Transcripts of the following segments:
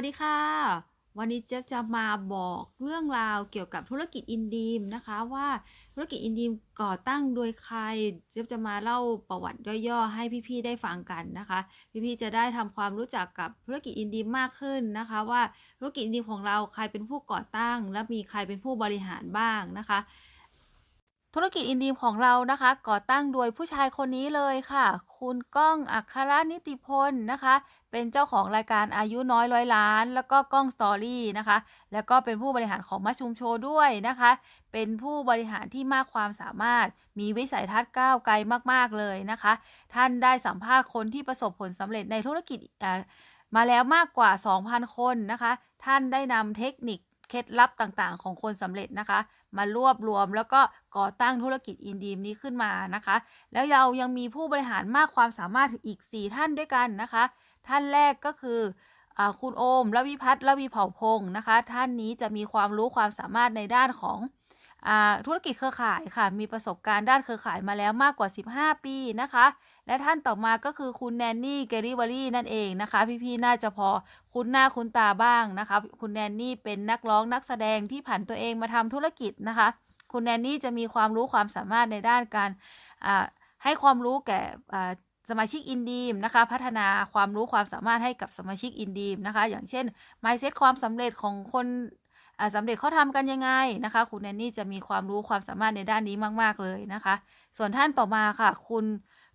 วัสดีค่ะ วันนี้เจ๊จะมาบอกเรื่องราวเกี่ยวกับธุรกิจอินดีมนะคะว่าธุรกิจอินดีมก่อตั้งโดยใคร เจ๊จะมาเล่าประวัติย่อๆให้พี่ๆได้ฟังกันนะคะ พี่ๆจะได้ทำความรู้จักกับธุรกิจอินดีมมากขึ้นนะคะ ว่าธุรกิจอินดีมของเราใครเป็นผู้ก่อตั้ง และมีใครเป็นผู้บริหารบ้างนะคะ ธุรกิจอินดีมของเรานะคะ ก่อตั้งโดยผู้ชายคนนี้เลยค่ะ คุณก้องอัครนิติพลนะคะ เป็นเจ้าของรายการอายุน้อยร้อยล้าน แล้วก็ก้องสตอรี่นะคะ แล้วก็เป็นผู้บริหารของมัชชุมโชด้วยนะคะ เป็นผู้บริหารที่มากความสามารถ มีวิสัยทัศน์ก้าวไกลมากๆเลยนะคะ ท่านได้สัมภาษณ์คนที่ประสบผลสำเร็จในธุรกิจมาแล้วมากกว่า 2,000 คนนะคะ ท่านได้นำเทคนิค เคล็ดลับต่างๆ ของคนสำเร็จนะคะ มารวบรวมแล้วก็ก่อตั้งธุรกิจอินดีมนี้ขึ้นมานะคะ แล้วเรายังมีผู้บริหารมากความสามารถอีก 4 ท่านด้วยกันนะคะ ท่านแรกก็คืออคุณโอมละวิพัฒน์ละวีเผ่าพงศ์นะคะ ท่านนี้จะมีความรู้ความสามารถในด้านของ ธุรกิจเครือข่ายค่ะ มีประสบการณ์ด้านเครือข่ายมาแล้วมากกว่า 15 ปีนะคะ และท่านต่อมาก็คือคุณแนนนี่เกริวารีนั่นเองนะคะ พี่ๆ น่าจะพอคุ้นหน้าคุ้นตาบ้างนะคะ คุณแนนนี่เป็นนักร้องนักแสดงที่ผันตัวเองมาทำธุรกิจนะคะ คุณแนนนี่จะมีความรู้ความสามารถในด้านการให้ความรู้แก่สมาชิกอินดีมนะคะ พัฒนาความรู้ความสามารถให้กับสมาชิกอินดีมนะคะ อย่างเช่น mindset ความสำเร็จของคน สำเร็จเขาทำกันยังไงนะคะ คุณแนนนี่จะมีความรู้ความสามารถในด้านนี้มาก ๆ เลยนะคะ ส่วนท่านต่อมาค่ะ คุณ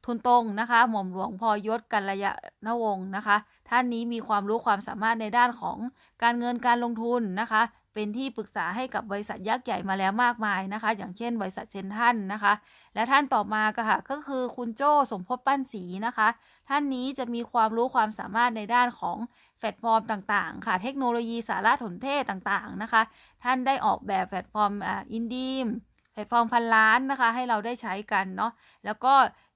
ทุนตรงนะคะ หม่อมหลวงพอยศกัลยาณวงศ์นะคะ ท่านนี้มีความรู้ความสามารถในด้านของการเงินการลงทุนนะคะ เป็นที่ปรึกษาให้กับบริษัทยักษ์ใหญ่มาแล้วมากมายนะคะ อย่างเช่น บริษัทเซนทรันนะคะ และท่านต่อมาก็ค่ะก็คือคุณโจ้สมภพปั้นศรีนะคะ ท่านนี้จะมีความรู้ความสามารถในด้านของแพลตฟอร์มต่างๆ ค่ะ เทคโนโลยีสารสนเทศต่างๆนะคะ ท่านได้ออกแบบแพลตฟอร์มอินดีมแพลตฟอร์มพันล้านนะคะ ให้เราได้ใช้กันเนาะแล้วก็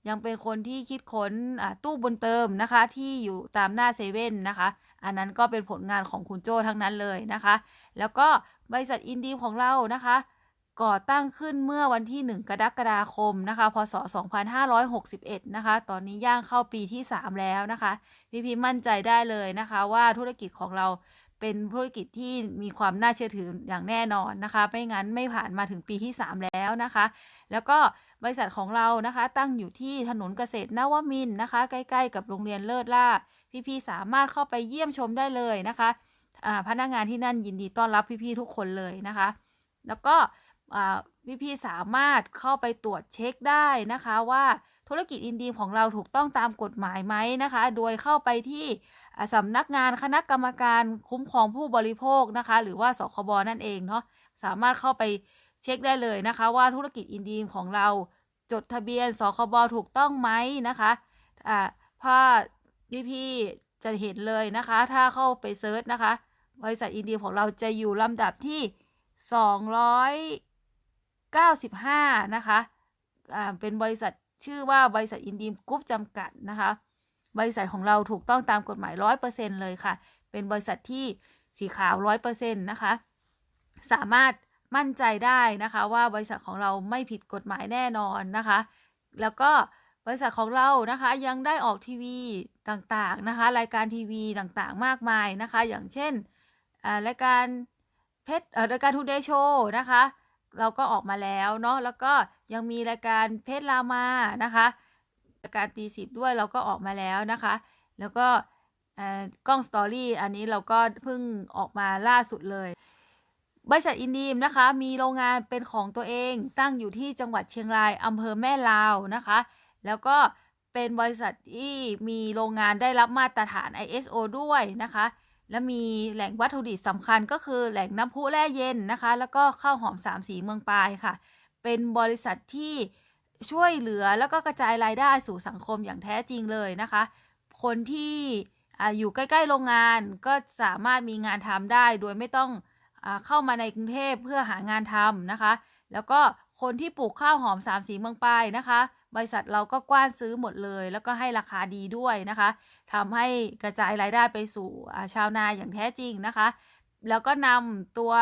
ยังเป็นคนที่คิดค้นตู้บนเติมนะคะ ที่อยู่ตามหน้าเซเว่นนะคะ อันนั้นก็เป็นผลงานของคุณโจ้ทั้งนั้นเลยนะคะ แล้วก็บริษัทอินดีของเรานะคะก่อตั้งขึ้นเมื่อวันที่ 1 กรกฎาคมนะคะ พศ 2561 นะคะ ตอนนี้ย่างเข้าปีที่ 3 แล้วนะคะ พี่พีมั่นใจได้เลยนะคะ ว่าธุรกิจของเรา เป็นธุรกิจที่มีความน่าเชื่อถืออย่างแน่นอนนะคะ ไม่งั้นไม่ผ่านมาถึงปีที่ 3 แล้วนะคะ แล้วก็บริษัทของเรานะคะ ตั้งอยู่ที่ถนนเกษตรนวมินนะคะ ใกล้ ๆ กับโรงเรียนเลิศล่าพี่ๆสามารถเข้าไปเยี่ยมชมได้เลยนะคะพนักงานที่นั่นยินดีต้อนรับพี่ๆทุกคนเลยนะคะ แล้วก็พี่ๆสามารถเข้าไปตรวจเช็คได้นะคะว่า ธุรกิจอินดีมของเราถูกต้องตามกฎหมายไหมนะคะ โดยเข้าไปที่สำนักงานคณะกรรมการคุ้มครองผู้บริโภคนะคะ หรือว่าสคบนั่นเองเนาะสามารถเข้าไปเช็คได้เลยนะคะ ว่าธุรกิจอินดีมของเราจดทะเบียนสคบถูกต้องไหมนะคะอ่าพาพี่ๆจะเห็นเลยนะคะ ถ้าเข้าไปเซิร์ชนะคะ บริษัทอินดีมของเราจะอยู่ลำดับที่ 295 นะคะอ่าเป็นบริษัท ชื่อว่าบริษัทอินดีมกรุ๊ปจำกัดนะคะ บริษัทของเราถูกต้องตามกฎหมาย 100%เลยค่ะ เป็นบริษัทที่สีขาว 100%นะคะ สามารถมั่นใจได้นะคะว่าบริษัทของเราไม่ผิดกฎหมายแน่นอนนะคะ แล้วก็บริษัทของเรานะคะยังได้ออกทีวีต่างๆนะคะ รายการทีวีต่างๆ มากมายนะคะ อย่างเช่นรายการเพชรรายการทูเดย์โชว์นะคะ เราก็ออกมาแล้วเนาะแล้วก็ยังมีรายการเพชรรามานะคะรายการตีสิบด้วยเราก็ออกมาแล้วนะคะ แล้วก็กล้องสตอรี่อันนี้เราก็เพิ่งออกมาล่าสุดเลย บริษัทอินดีมนะคะ มีโรงงานเป็นของตัวเองตั้งอยู่ที่จังหวัดเชียงรายอำเภอแม่ลาวนะคะ แล้วก็เป็นบริษัทที่มีโรงงานได้รับมาตรฐาน ISO ด้วยนะคะ และมีแหล่งวัตถุดิบสำคัญก็คือแหล่งน้ำพุแร่เย็นนะคะ แล้วก็ข้าวหอมสามสีเมืองปายค่ะ เป็นบริษัทที่ช่วยเหลือแล้วก็กระจายรายได้สู่สังคมอย่างแท้จริงเลยนะคะ คนที่อยู่ใกล้ๆโรงงานก็สามารถมีงานทำได้ โดยไม่ต้องเข้ามาในกรุงเทพเพื่อหางานทำนะคะ แล้วก็คนที่ปลูกข้าวหอมสามสีเมืองปายนะคะ บริษัทเราก็กว้านซื้อหมดเลย แล้วก็ให้ราคาดีด้วยนะคะทำให้กระจายรายได้ไปสู่ชาวนาอย่างแท้จริงนะคะ แล้วก็นำตัว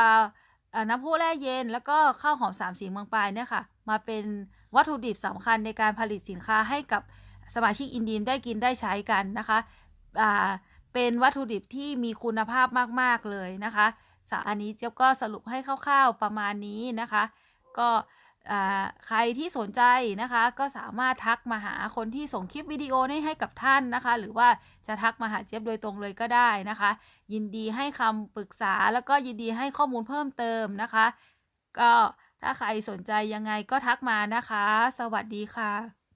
น้ำพุแร่เย็น แล้วก็ข้าวหอมสามสีเมืองปายเนี่ยค่ะ มาเป็นวัตถุดิบสำคัญในการผลิตสินค้าให้กับสมาชิกอินดีมได้กินได้ใช้กันนะคะอ่าเป็นวัตถุดิบที่มีคุณภาพมาก ๆ เลยนะคะสะอันนี้เจ๊ยบก็สรุปให้คร่าวๆประมาณนี้นะคะ ก็ใครที่สนใจนะคะก็สามารถทักมาหาคนที่ส่งคลิปวิดีโอนี้ให้กับท่านนะคะ หรือว่าจะทักมาหาเจี๊ยบโดยตรงเลยก็ได้นะคะ ยินดีให้คำปรึกษาแล้วก็ยินดีให้ข้อมูลเพิ่มเติมนะคะ ก็ถ้าใครสนใจยังไงก็ทักมานะคะ สวัสดีค่ะ